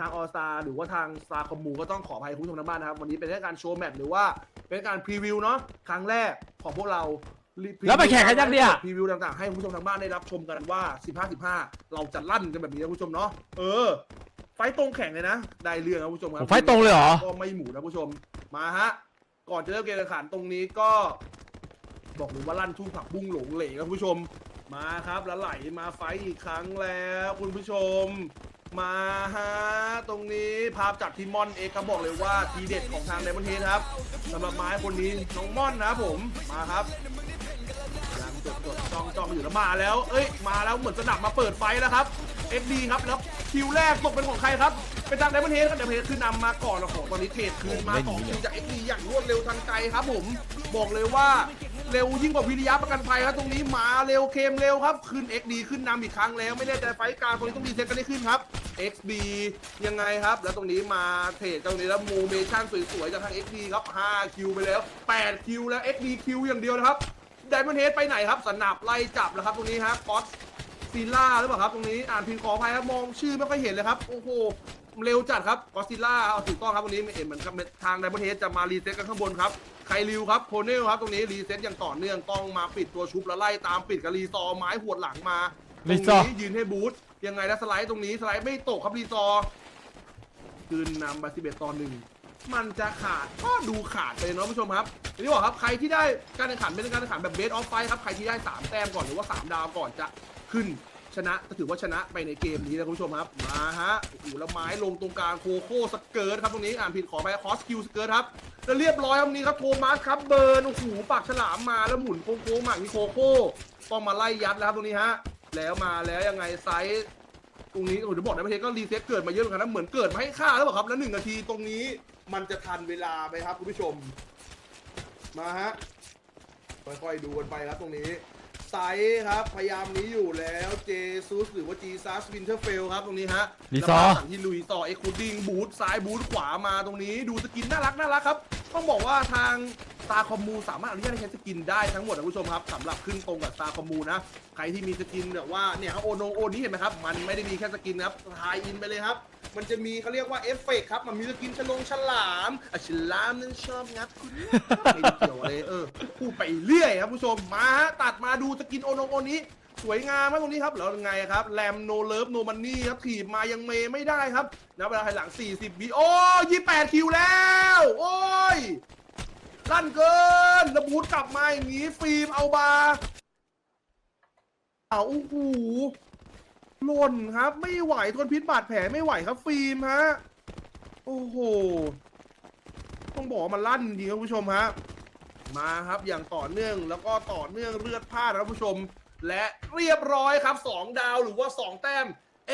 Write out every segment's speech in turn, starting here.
ทางออสตาหรือว่าทางสตาร์คอมมูก็ต้องขออภัยคุณผู้ชมทางบ้านนะครับ วันนี้เป็นแค่การโชว์แมตช์หรือว่าเป็นการพรีวิวเนาะครั้งแรกของพวกเราแล้วไปแข่งกันยังเนี่ยพรีวิวต่างๆให้คุณผู้ชมทางบ้านได้รับชมกันว่า 15 15 เราจะลั่นกันแบบนี้นะคุณผู้ชมเนาะเออ ไฟต์ตรงแข่งเลยนะ ได้เรื่องนะคุณผู้ชมครัโอ้ไฟต์ตรงเลยเหรอก็ไม่หมูนะคุณผู้ชมมาฮะก่อนจะเริ่มเกมแข่งขันตรงนี้ก็ บอกเลยว่าลั่นทุ่งผักบุ้งหลงเหลงครับคุณผู้ชมมาครับแล้วไหลมาไฟต์อีกครั้งแล้ว คุณผู้ชม มาฮะตรงนี้ภาพจากทีมมอนเอกครับบอกเลยว่าทีเด็ดของทางไดมอนเฮดครับสำหรับไม้คนนี้น้องม่อนนะครับผมมาครับกำลังจดจดจ้องจ้องอยู่แล้วมาแล้ว เอ้ยมาแล้วเหมือนสนับมาเปิดไฟแล้วครับ FD ครับแล้วคิวแรกตกเป็นของใครครับเป็นทางไดมอนเฮดครับไดมอนเฮดคือนำมาก่อนแล้วของตอนนี้เทรดคืนมาสองคิวจาก FD อย่างรวดเร็วทันใจครับ ผมบอกเลยว่าเร็วยิ่งกว่าวิริยะประกันภัยครับตรงนี้มาเร็วเคมเร็วครับ ขึ้น XD ขึ้นนำอีกครั้งแล้ว ไม่แน่ใจไฟล์กลารตรงนี้ต้องรีเซ็ตกันได้ขึ้นครับ XD ยังไงครับ แล้วตรงนี้มาเทรดตรงนี้แล้วโมเมชั่นสวยๆจากทาง XD ครับ5คิวไปแล้ว8คิวแล้ว XD คิวอย่างเดียวนะครับไดมอนเฮดไปไหนครับ สนับไล่จับแล้วครับตรงนี้ฮะก๊อตซิล่าหรือเปล่าครับ ตรงนี้อ่านพิมพ์ขออภัยครับมองชื่อไม่ค่อยเห็นเลยครับ โอ้โหเร็วจัดครับกอซิล่าเอาถูกต้องครับตรงนี้เห็นเหมือนกับทางไดมอนเฮดจะมารีเซ็ตกันข้างบนครับไคลิวครับโพเนลครับตรงนี้รีเซ็ตอย่างต่อเนื่องต้องมาปิดตัวชุบแล้วไล่ตามปิดกับรีซอร์ไม้หวดหลังมาตรีรงซอร์นี้ยืนให้บูธ ยังไงแล้วสไลด์ตรงนี้สไลด์ไม่ตกครับรีซอร์คืนนำไป11ต่อนหนึ่งมันจะขาดก็ดูขาดไปเลยเนาะผู้ชมครับอย่างที่บอกครับใครที่ได้การแข่งขันเป็นการแข่งขันแบบเบสออฟไฟครับใครที่ได้สามแต้มก่อนหรือว่าสามดาวก่อนจะขึ้นชนะก็ถือว่าชนะไปในเกมนี้นะคุณผู้ชมครับมาฮะโอ้โหแล้วไม้ลงตรงกลางโคโค่สเกิร์ตครับตรงนี้อ่านผิดขอไปคอสคิวสเกิร์ตครับแล้วเรียบร้อยครับตรงนี้ครับโทมัสครับเบิร์นโอ้โหปากฉลามมาแล้วหมุนโค้งๆมาอีโคโค่ต้องมาไล่ยัดแล้วครับตรงนี้ฮะ แล้วมาแล้วยังไงไซส์ตรงนี้โอ้โหเดี๋ยวบอกนะประเทศก็รีเซ็ตเกิดมาเยอะเหมือนกันนะเหมือนเกิดมาให้ฆ่าแล้วเปล่าครับ แล้วหนึ่งนาทีตรงนี้มันจะทันเวลาไหมครับคุณผู้ชม มาฮะค่อยๆดูกันไปครับตรงนี้ไซส์ครับพยายามหนี้อยู่แล้วเจซุสหรือว่าจีซัสวินเทอร์เฟลครับตรงนี้ฮะลีซอร์แล้วมาสั่งที่ลุยต่อเอ็กคูดิงบูทซ้ายบูทขวามาตรงนี้ ดูสกินน่ารักน่ารักครับ ต้องบอกว่าทาง ตาคอมมูสามารถอนุญาตให้ใช้สกินได้ทั้งหมดนะคุณผู้ชมครับสำหรับขึ้นตรงกับตาคอมมูนะ ใครที่มีสกินแบบว่าเนี่ยครับโอโนโอนี้เห็นไหมครับ มันไม่ได้มีแค่สกินนะครับทายอินไปเลยครับ มันจะมีเขาเรียกว่าเอฟเฟกครับ มันมีสกินฉลงฉลามอะฉลามนั้นชอบงับคุณไม่เกี่ยวอะไรเออพูดไปเรื่อยครับผู้ชมมาฮะตัดมาดูสกินโอโนโอนี้สวยงามมากตรงนี้ครับแล้วยังไงครับแรมโนเลิฟโนมันนี่ครับถีบมายังเมย์ไม่ได้ครับนะเวลาภายหลัง 40วิโอ้28 คิวแล้ว โอ้ย ลั่นเกินแล้วบูทกลับมาอย่างนี้ฟิล์มเอาบาเอาโอ้โหหล่นครับ ไม่ไหวทนพิษบาดแผลไม่ไหวครับฟิล์มฮะโอ้โหต้องบอกว่ามันลั่นจริงครับผู้ชมฮะมาครับอย่างต่อเนื่องแล้วก็ต่อเนื่องเลือดพลาดครับผู้ชม และเรียบร้อยครับ 2 ดาวหรือว่า 2 แต้ม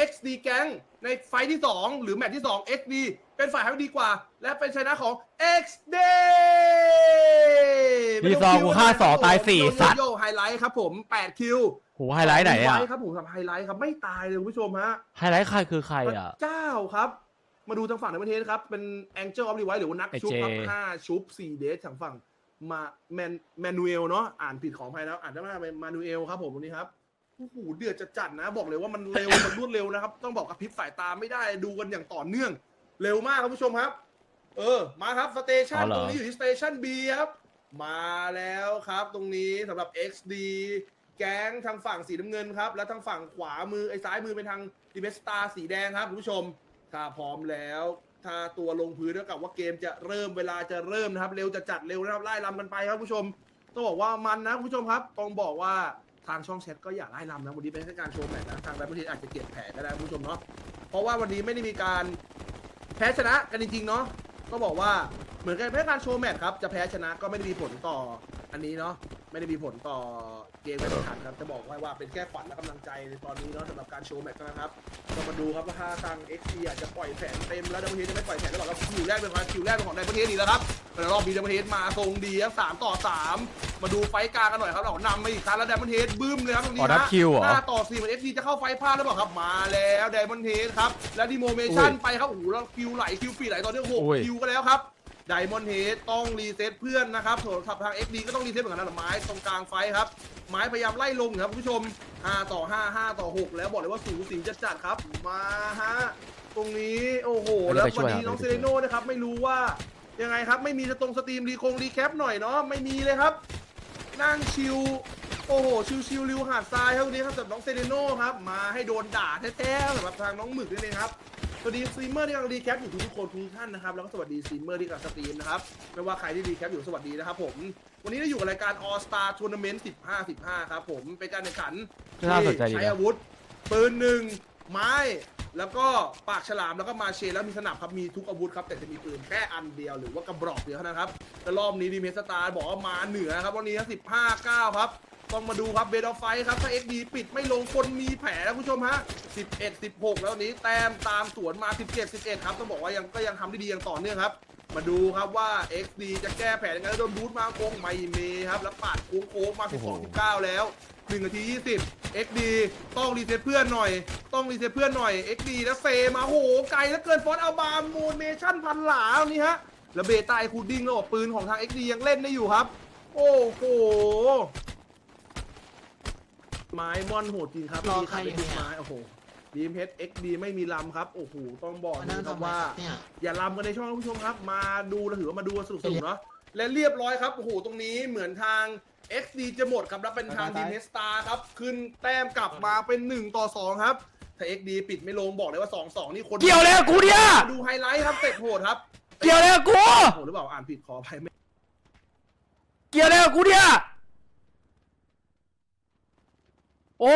XD แก๊งในไฟท์ที่ 2 หรือแมตช์ที่ 2 XD เป็นฝ่ายที่ดีกว่า และเป็นชนะของ XD รีซอร์กูฆ่าสองตายสี่สัตว์โยไฮไลท์ครับผม8คิวโหไฮไลท์ไหนอะไว้ครับผมทำไฮไลท์ครับไม่ตายเลยคุณผู้ชมฮะ ไฮไลท์ใครคือใครพอะระเจ้าครับ มาดูทางฝั่งในประเทศครับ เป็น Angel of Revive หรือว่านักไอ้ชุบครับเจ ห้าชุบสี่เดททางฝั่งมาแมนแมนูเอลเนาะอ่านผิดของอภัยแล้ว อ่านได้ว่าเป็นมานูเอลครับผมตรงนี้ครับโอ้โหเดือดจะจัดนะ บอกเลยว่ามันเร็ว มันรวดเร็วนะครับ ต้องบอกกับพริบสายตาไม่ได้ดูกันอย่างต่อเนื่อง เร็วมากครับผู้ชมครับ เออ มาครับสเตชันอ๋อเหรอ ตรงนี้อยู่ที่สเตชัน B ครับ มาแล้วครับตรงนี้สำหรับ XD แก๊งทางฝั่งสีน้ำเงินครับ และทางฝั่งขวามือไอ้ซ้ายมือเป็นทางดิเมสตาสีแดงครับคุณผู้ชม ถ้าพร้อมแล้ว ถ้าตัวลงพื้นเท่ากับว่าเกมจะเริ่มเวลาจะเริ่มนะครับ เร็วจะจัดเร็วนะครับไล่ลำกันไปครับคุณผู้ชม ต้องบอกว่ามันนะคุณผู้ชมครับ ต้องบอกว่าทางช่องแชทก็อย่าไล่ลำนะวันนี้เป็นแค่การโชว์แมตช์นะทางไดมอนด์อาจจะเก็บแผลก็ได้คุณผู้ชมเนาะเพราะว่าวันนี้ไม่ได้มีการ แพ้ชนะกันจริงๆเนาะก็บอกว่าเหมือนกันแค่การโชว์แมตช์ครับจะแพ้ชนะก็ไม่ได้มีผลต่ออันนี้เนาะ ไม่ได้มีผลต่อเกมการแข่งขันครับจะบอกไว้ว่าเป็นแค่ขวัญและกำลังใจในตอนนี้เนาะสำหรับการโชว์แมตช์นะครับก็มาดูครับว่าถ้าทาง XC อาจจะปล่อยแผนเต็มแล้วดับเบิลเฮดจะไม่ปล่อยแผนตลอดแล้วคิวแรกเป็นของคิวแรกเป็นของดับเบิลเฮดดีแล้วครับแต่รอบนี้ดับเบิลเฮดมาทรงดีครับสามต่อสามมาดูไฟต์กลางกันหน่อยครับเรานำมาอีกครั้งแล้วดับเบิลเฮดบึ้มเลยครับตรงนี้อ๋อนับฮะคิวเหรอห้าต่อสี่เหมือน XC จะเข้าไฟต์พลาดหรือเปล่าครับมาแล้วไดมอนเฮดครับและดีโมเมชั่นไปครับโอ้โหแล้วคิวไหลคิวฟรีไหลตอนนี้หกอุ้ย คิวก็แล้วครับ ไดมอนด์เฮดต้องรีเซ็ตเพื่อนนะครับส่วนทาง XD ก็ต้องรีเซ็ตเหมือนกันนะไม้ตรงกลางไฟครับ ไม้พยายามไล่ลงครับคุณผู้ชม 5 ต่อ 5 5 ต่อ 6 แล้วบอกเลยว่าสูสีจะจัดครับ มาฮะ ตรงนี้โอ้โหไม่ได้แล้วไปช่วันวยนี้ครับน้องไม่เซได้ไปช่วยเลโน่นะครับ ไม่รู้ว่ายังไงครับไม่มีสตรงสตรีมรีคงรีแคปหน่อยเนาะไม่มีเลยครับ นั่งชิวโอ้โห ชิวชิวๆริวหาดทรายครับวันนี้ครับสำหรับน้องเซเลโน่ครับ มาให้โดนด่าแท้ๆสำหรับทางน้องหมึกนี่เองครับ สวัสดีสตรีมเมอร์ที่กำลังรีแคปอยู่ทุกๆคนทุกท่านนะครับ แล้วก็สวัสดีสตรีมเมอร์ที่กำลังสตรีมนะครับ ไม่ว่าใครที่รีแคปอยู่สวัสดีนะครับผม วันนี้เราอยู่กับรายการ All Star Tournament 15 15 ครับผม เป็นการแข่งขันน่าสนใจดีใช้นะอาวุธ ปืนหนึ่งไม้ แล้วก็ปากฉลาม แล้วก็มาเชนแล้วมีสนับครับ มีทุกอาวุธครับ แต่จะมีปืนแค่อันเดียวหรือว่ากระบอกเดียวเท่านั้นครับ แต่รอบนี้ดีเมสตาร์บอกว่ามาเหนือครับ วันนี้สิบห้าเก้าครับ ต้องมาดูครับเบดอไฟครับถ้าเอ็กดีปิดไม่ลงคนมีแผลนะคุณผู้ชมฮะ 11 16 แล้วนี้แต้มตามสวนมา 17 11 ครับ ต้องบอกว่ายังก็ยังทำได้ดีอย่างต่อเนื่องครับ มาดูครับว่า XD จะแก้แผนยังไงแล้วโดนบูทมาโกงไม่เมครับ แล้วปาดโค้งๆมาโอ้โห12 19 แล้ว1นาที 20 XD ต้องรีเซ็ตเพื่อนหน่อย ต้องรีเซ็ตเพื่อนหน่อย XD แล้วเซมาโหไกลแล้วเกินฟอสเอาบาร์โมเมชั่นพันหลานี่ฮะแล้วเบต้าไอคูดดิ้งแล้วบอกปืนของทาง XD ยังเล่นได้อยู่ครับ โอ้โห ไม้มอนโหดจริงครับรอนี่ใครอยู่เป็นเนี่ย ไม้โอ้โหดีมเฮด XD ไม่มีลำครับ โอ้โหต้องบอกมานะนั่งครับทำอะไรว่า เนี่ย อย่าลำกันในช่องนะคุณผู้ชมครับ มาดูแล้วถือว่ามาดูสนุกสนุกๆเนาะและเรียบร้อยครับโอ้โหตรงนี้เหมือนทาง XD จะหมดครับแล้วเป็นทางดีเมสตาครับ ขึ้นแต้มกลับมาเป็น 1 ต่อ 2 ครับ ถ้า XD ปิดไม่ลงบอกเลยว่า 2 2 นี่คนเกี่ยวแล้วกูเนี่ย ดูไฮไลท์ครับเตะโหดครับเกี่ยวแล้วกู โหดหรือเปล่าอ่านผิดขออภัยไม่เกี่ยวแล้วกูเนี่ย โอ้